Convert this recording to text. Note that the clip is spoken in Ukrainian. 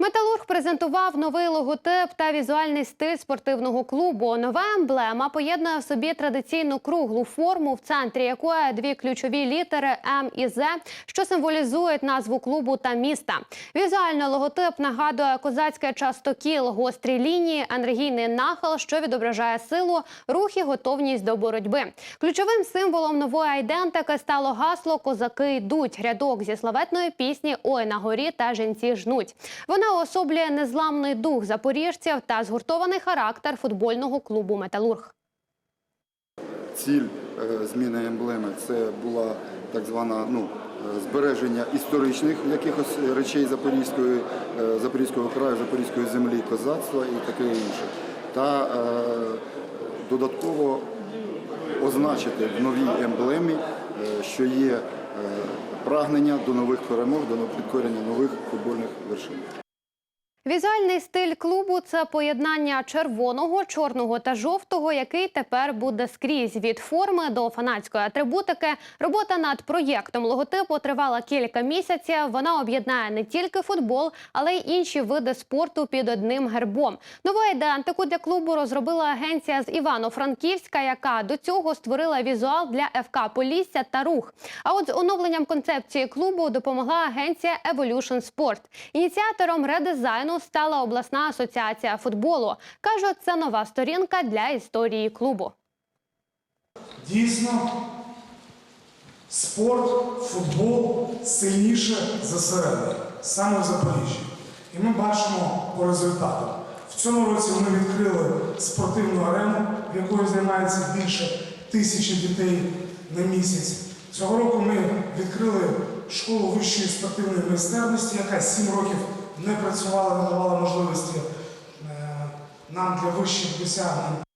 Металург презентував новий логотип та візуальний стиль спортивного клубу. Нова емблема поєднує в собі традиційну круглу форму, в центрі якої дві ключові літери М і З, що символізують назву клубу та міста. Візуально логотип нагадує козацьке частокіл, гострі лінії, енергійний нахил, що відображає силу, рух і готовність до боротьби. Ключовим символом нової айдентики стало гасло Козаки йдуть. Рядок зі славетної пісні Ой на горі та жінці жнуть. Вона уособлює незламний дух запоріжців та згуртований характер футбольного клубу Металург. Ціль е, зміни емблеми це була так звана ну, е, збереження історичних якихось речей Запорізької, е, Запорізького краю, Запорізької землі, козацтва і таке інше. Та е, додатково означити в новій емблемі, що є прагнення до нових перемог, до підкорення нових футбольних вершин. Візуальний стиль клубу це поєднання червоного, чорного та жовтого, який тепер буде скрізь від форми до фанатської атрибутики. Робота над проєктом логотипу тривала кілька місяців. Вона об'єднає не тільки футбол, але й інші види спорту під одним гербом. Нову ідентику для клубу розробила агенція з Івано-Франківська, яка до цього створила візуал для ФК Полісся та рух. А от з оновленням концепції клубу допомогла агенція Evolution Sport. Ініціатором редизайну стала обласна асоціація футболу. кажуть, це нова сторінка для історії клубу. Дійсно, спорт, футбол сильніше за середньо, саме в Запоріжжі. І ми бачимо по результатам. В цьому році ми відкрили спортивну арену, в якої займається більше тисячі дітей на місяць. Цього року ми відкрили школу вищої спортивної майстерності, яка 7 років не працювали, не давали можливості е, нам для вищих досягнень.